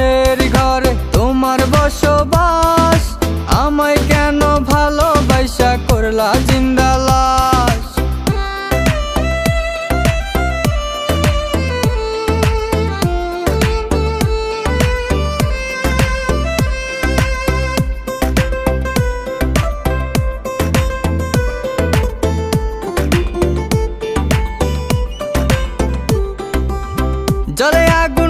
মানুষের ঘরে তোমার বসবাস। আমায় কেন ভালোবাসা করলা জিন্দালাস জলে আগুন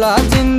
তোমার বসবাস